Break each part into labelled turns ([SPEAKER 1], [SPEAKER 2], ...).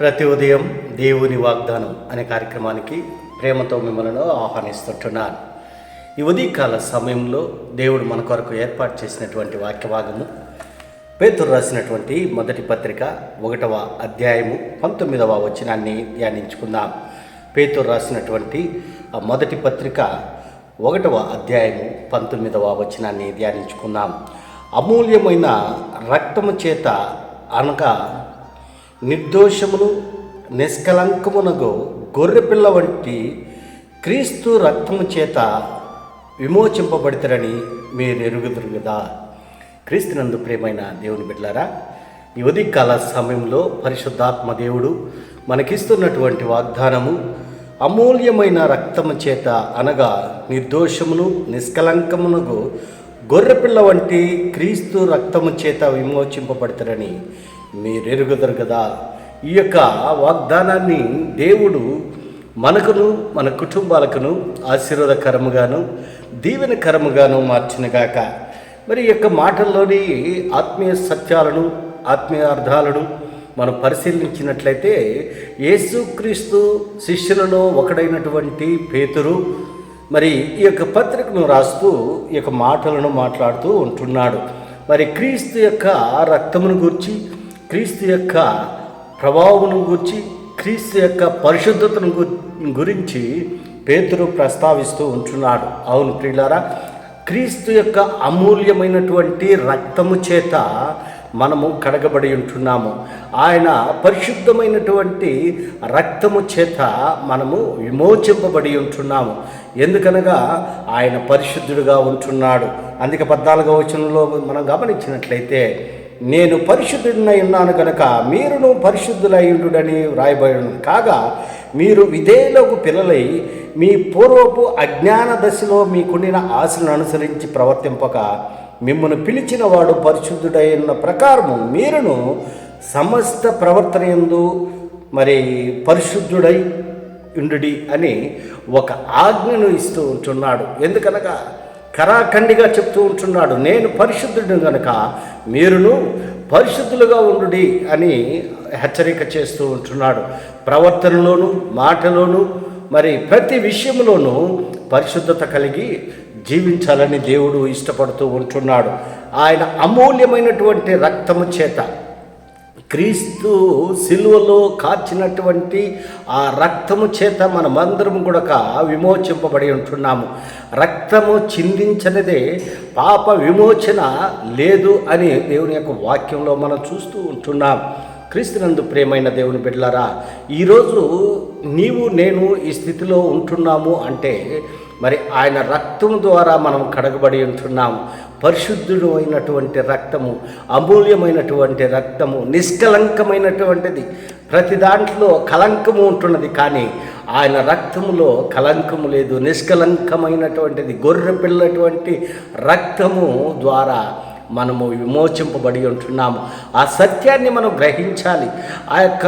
[SPEAKER 1] ప్రతి ఉదయం దేవుని వాగ్దానం అనే కార్యక్రమానికి ప్రేమతో మిమ్మల్ని ఆహ్వానిస్తుంటున్నాను. ఈ ఉదయకాల సమయంలో దేవుడు మన కొరకు ఏర్పాటు చేసినటువంటి వాక్యభాగము పేతురు రాసినటువంటి మొదటి పత్రిక ఒకటవ అధ్యాయము పంతొమ్మిదవ వచనాన్ని ధ్యానించుకుందాం. పేతురు రాసినటువంటి ఆ మొదటి పత్రిక ఒకటవ అధ్యాయము పంతొమ్మిదవ వచనాన్ని ధ్యానించుకుందాం. అమూల్యమైన రక్తము చేత అనగా నిర్దోషమును నిష్కలంకమునగు గొర్రెపిల్ల వంటి క్రీస్తు రక్తము చేత విమోచింపబడతారని మీరు ఎరుగుదురు కదా క్రీస్తునందు ప్రేమైన దేవుని బిడ్డలారా ఈ ఉదయకాల సమయంలో పరిశుద్ధాత్మ దేవుడు మనకిస్తున్నటువంటి వాగ్దానము అమూల్యమైన రక్తము చేత అనగా నిర్దోషమును నిష్కలంకమునకు గొర్రెపిల్ల వంటి క్రీస్తు రక్తము చేత విమోచింపబడతారని మీరెరుగుదరు కదా ఈ యొక్క వాగ్దానాన్ని దేవుడు మనకును మన కుటుంబాలకును ఆశీర్వాదకరముగాను దీవెనకరముగాను మార్చినగాక మరి ఈ యొక్క మాటల్లోని ఆత్మీయ సత్యాలను ఆత్మీయ అర్థాలను మనం పరిశీలించినట్లయితే యేసుక్రీస్తు శిష్యులలో ఒకడైనటువంటి పేతురు మరి ఈ యొక్క పత్రికను రాస్తూ ఈ యొక్క మాటలను మాట్లాడుతూ ఉంటున్నాడు. మరి క్రీస్తు యొక్క రక్తమును గురించి క్రీస్తు యొక్క ప్రభావం గురించి క్రీస్తు యొక్క పరిశుద్ధతను గు- గురించి పేతురు ప్రస్తావిస్తూ ఉంటున్నాడు. అవును ప్రియులారా క్రీస్తు యొక్క అమూల్యమైనటువంటి రక్తము చేత మనము కడగబడి ఉంటున్నాము. ఆయన పరిశుద్ధమైనటువంటి రక్తము చేత మనము విమోచింపబడి ఉంటున్నాము. ఎందుకనగా ఆయన పరిశుద్ధుడుగా ఉంటున్నాడు. అందుకే పద్నాలుగో వచనంలో మనం గమనించినట్లయితే నేను పరిశుద్ధుడినై ఉన్నాను కనుక మీరును పరిశుద్ధులయ్యుడని వ్రాయబడి కాగా మీరు విధేయులకు పిల్లలై మీ పూర్వపు అజ్ఞాన దశలో మీకుండిన ఆశలను అనుసరించి ప్రవర్తింపక మిమ్మల్ని పిలిచిన వాడు పరిశుద్ధుడైన ప్రకారము మీరును సమస్త ప్రవర్తన ఎందు మరి పరిశుద్ధుడై ఉండుడి అని ఒక ఆజ్ఞను ఇస్తూ ఉంటున్నాడు ఎందుకనగా కరాఖండిగా చెప్తూ ఉంటున్నాడు నేను పరిశుద్ధుడు కనుక మీరును పరిశుద్ధులుగా ఉండుడి అని హెచ్చరిక చేస్తూ ఉంటున్నాడు. ప్రవర్తనలోను మాటలోను మరి ప్రతి విషయంలోనూ పరిశుద్ధత కలిగి జీవించాలని దేవుడు ఇష్టపడుతూ ఉంటున్నాడు. ఆయన అమూల్యమైనటువంటి రక్తము చేత క్రీస్తు సిలువలో కార్చినటువంటి ఆ రక్తము చేత మనమందరం కూడా విమోచింపబడి ఉంటున్నాము. రక్తము చిందించనిదే పాప విమోచన లేదు అని దేవుని యొక్క వాక్యంలో మనం చూస్తూ ఉంటున్నాం. క్రీస్తునందు ప్రేమైన దేవుని బిడ్డలారా ఈరోజు నీవు నేను ఈ స్థితిలో ఉంటున్నాము అంటే మరి ఆయన రక్తం ద్వారా మనం కడగబడి ఉంటున్నాము. పరిశుద్ధుడు అయినటువంటి రక్తము అమూల్యమైనటువంటి రక్తము నిష్కలంకమైనటువంటిది. ప్రతి దాంట్లో కలంకము ఉంటున్నది కానీ ఆయన రక్తములో కలంకము లేదు. నిష్కలంకమైనటువంటిది గొర్రె పిల్లటువంటి రక్తము ద్వారా మనము విమోచింపబడి ఉంటున్నాము. ఆ సత్యాన్ని మనం గ్రహించాలి. ఆ యొక్క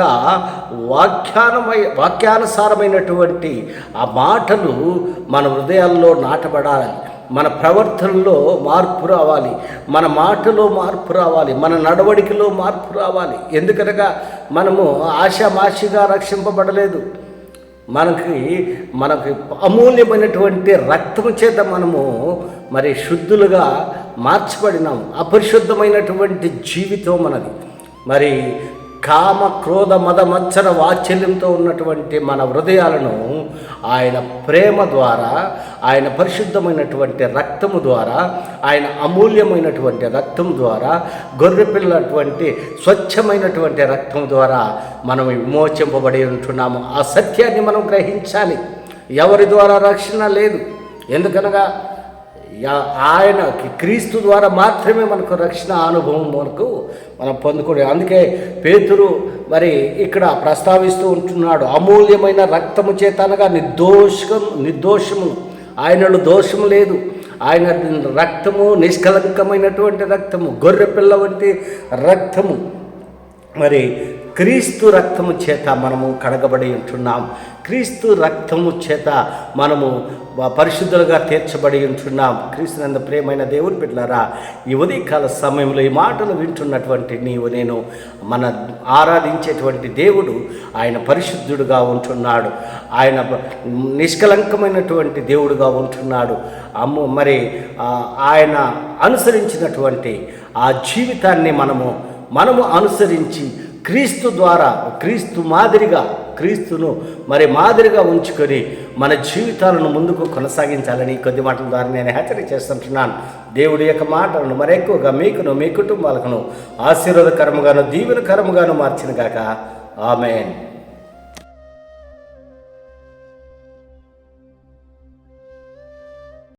[SPEAKER 1] వాఖ్యానమై వాక్యానుసారమైనటువంటి ఆ మాటలు మన హృదయాల్లో నాటబడాలి. మన ప్రవర్తనలో మార్పు రావాలి. మన మాటలో మార్పు రావాలి. మన నడవడికలో మార్పు రావాలి. ఎందుకనగా మనము ఆశామాషిగా రక్షింపబడలేదు. మనకి మనకి అమూల్యమైనటువంటి రక్తం చేత మనము మరి శుద్ధులుగా మార్చబడినాం అపరిశుద్ధమైనటువంటి జీవితం మనది. మరి కామ క్రోధ మద మచ్చర వాత్సల్యంతో ఉన్నటువంటి మన హృదయాలను ఆయన ప్రేమ ద్వారా ఆయన పరిశుద్ధమైనటువంటి రక్తము ద్వారా ఆయన అమూల్యమైనటువంటి రక్తం ద్వారా గొర్రెపిల్లటువంటి స్వచ్ఛమైనటువంటి రక్తం ద్వారా మనం విమోచింపబడి ఉంటున్నాము. ఆ సత్యాన్ని మనం గ్రహించాలి. ఎవరి ద్వారా రక్షణ లేదు. ఎందుకనగా ఆయన క్రీస్తు ద్వారా మాత్రమే మనకు రక్షణ అనుభవం మనకు మనం పొందుకునే అందుకే పేతురు మరి ఇక్కడ ప్రస్తావిస్తూ ఉంటున్నాడు అమూల్యమైన రక్తము చేతనగా నిర్దోషం నిర్దోషము. ఆయనలో దోషము లేదు. ఆయన రక్తము నిష్కలంకమైనటువంటి రక్తము గొర్రె పిల్ల వంటి రక్తము. మరి క్రీస్తు రక్తము చేత మనము కడగబడి ఉంటున్నాం. క్రీస్తు రక్తము చేత మనము పరిశుద్ధులుగా తీర్చబడి ఉంటున్నాం. క్రీస్తునంద ప్రేమైన దేవుని బిడ్డలారా ఈ ఉదయకాల సమయంలో ఈ మాటలు వింటున్నటువంటి నీవు నేను మన ఆరాధించేటువంటి దేవుడు ఆయన పరిశుద్ధుడుగా ఉంటున్నాడు. ఆయన నిష్కలంకమైనటువంటి దేవుడుగా ఉంటున్నాడు. అమ్ము మరి ఆయన అనుసరించినటువంటి ఆ జీవితాన్ని మనము మనము అనుసరించి క్రీస్తు ద్వారా క్రీస్తు మాదిరిగా క్రీస్తును మరి మాదిరిగా ఉంచుకొని మన జీవితాలను ముందుకు కొనసాగించాలని కొద్ది మాటల ద్వారా నేను హెచ్చరిక చేస్తుంటున్నాను. దేవుడి యొక్క మాటలను మరి ఎక్కువగా మీకును మీ కుటుంబాలకును ఆశీర్వాదకరముగాను దీవెనకరముగాను మార్చిన గాక. ఆమెన్.